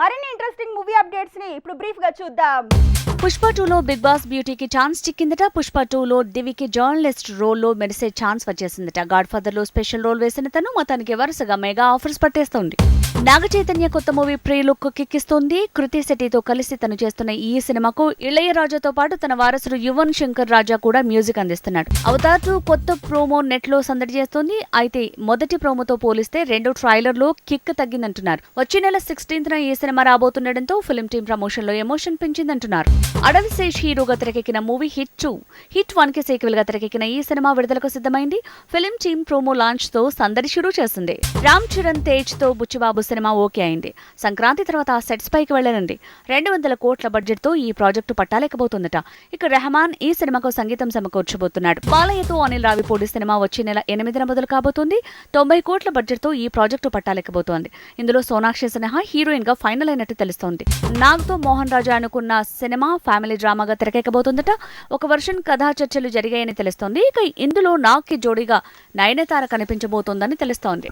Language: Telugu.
మరిన్ని ఇంట్రెస్టింగ్ మూవీ అప్డేట్స్ని ఇప్పుడు బ్రీఫ్గా చూద్దాం. పుష్ప టూలో బిగ్ బాస్ బ్యూటీకి ఛాన్స్ చిక్కిందట. పుష్ప టూలో దివికి జర్నలిస్ట్ రోల్లో మెరిసే ఛాన్స్ వచ్చేసిందట. గాడ్ ఫాదర్లో స్పెషల్ రోల్ వేసిన తను మొత్తానికి వరుసగా మెగా ఆఫర్స్ పట్టేస్తోంది. నాగ చైతన్య కొత్త మూవీ ప్రీ లుక్ కిక్కిస్తోంది. కృతి శెట్టితో కలిసి తను చేస్తున్న ఈ సినిమాకు ఇళయరాజాతో పాటు తన వారసుడు యువన్ శంకర్ రాజా కూడా మ్యూజిక్ అందిస్తున్నాడు. అవతార్ టూ కొత్త ప్రోమో నెట్లో సందడి చేస్తోంది. అయితే మొదటి ప్రోమోతో పోలిస్తే రెండో ట్రైలర్లో కిక్ తగ్గిందంటున్నారు. వచ్చే నెల సిక్స్టీన్త్ ఈ సినిమా రాబోతుండటంతో ఫిల్మ్ టీం ప్రమోషన్లో ఎమోషన్ పెంచిందంటున్నారు. అడవి శేష్ హీరోగా తెరకెక్కిన మూవీ హిట్ టూ హిట్ వన్కి సీక్వెల్గా తెరకెక్కిన ఈ సినిమా విడుదలకు సిద్ధమైంది. ఫిల్మ్ టీమ్ ప్రోమో లాంచ్తో సందడి షురూ చేసింది రామ్ చరణ్ తేజ్తో బుచ్చిబాబు సినిమా ఓకే అయింది. సంక్రాంతి తర్వాత సెట్స్ పైకి వెళ్ళనండి. రెండు వందల కోట్ల బడ్జెట్తో ఈ ప్రాజెక్టు పట్టాలేకపోతుందట. ఇక రెహమాన్ ఈ సినిమాకు సంగీతం సమకూర్చబోతున్నాడు. బాలయ్యతో అనిల్ రావిపూడి సినిమా వచ్చే నెల ఎనిమిదిన మొదలు కాబోతుంది. తొంభై కోట్ల బడ్జెట్తో ఈ ప్రాజెక్టు పట్టాలేకపోతోంది. ఇందులో సోనాక్షి సిన్హా హీరోయిన్గా ఫైనల్ అయినట్టు తెలుస్తోంది. నాగ్తో మోహన్ రాజా అనుకున్న సినిమా ఫ్యామిలీ డ్రామాగా తెరకెక్కబోతుందట. ఒక వర్షన్ కథా చర్చలు జరిగాయని తెలుస్తోంది. ఇక ఇందులో నాగ్కి జోడీగా నయనతార కనిపించబోతోందని తెలుస్తోంది.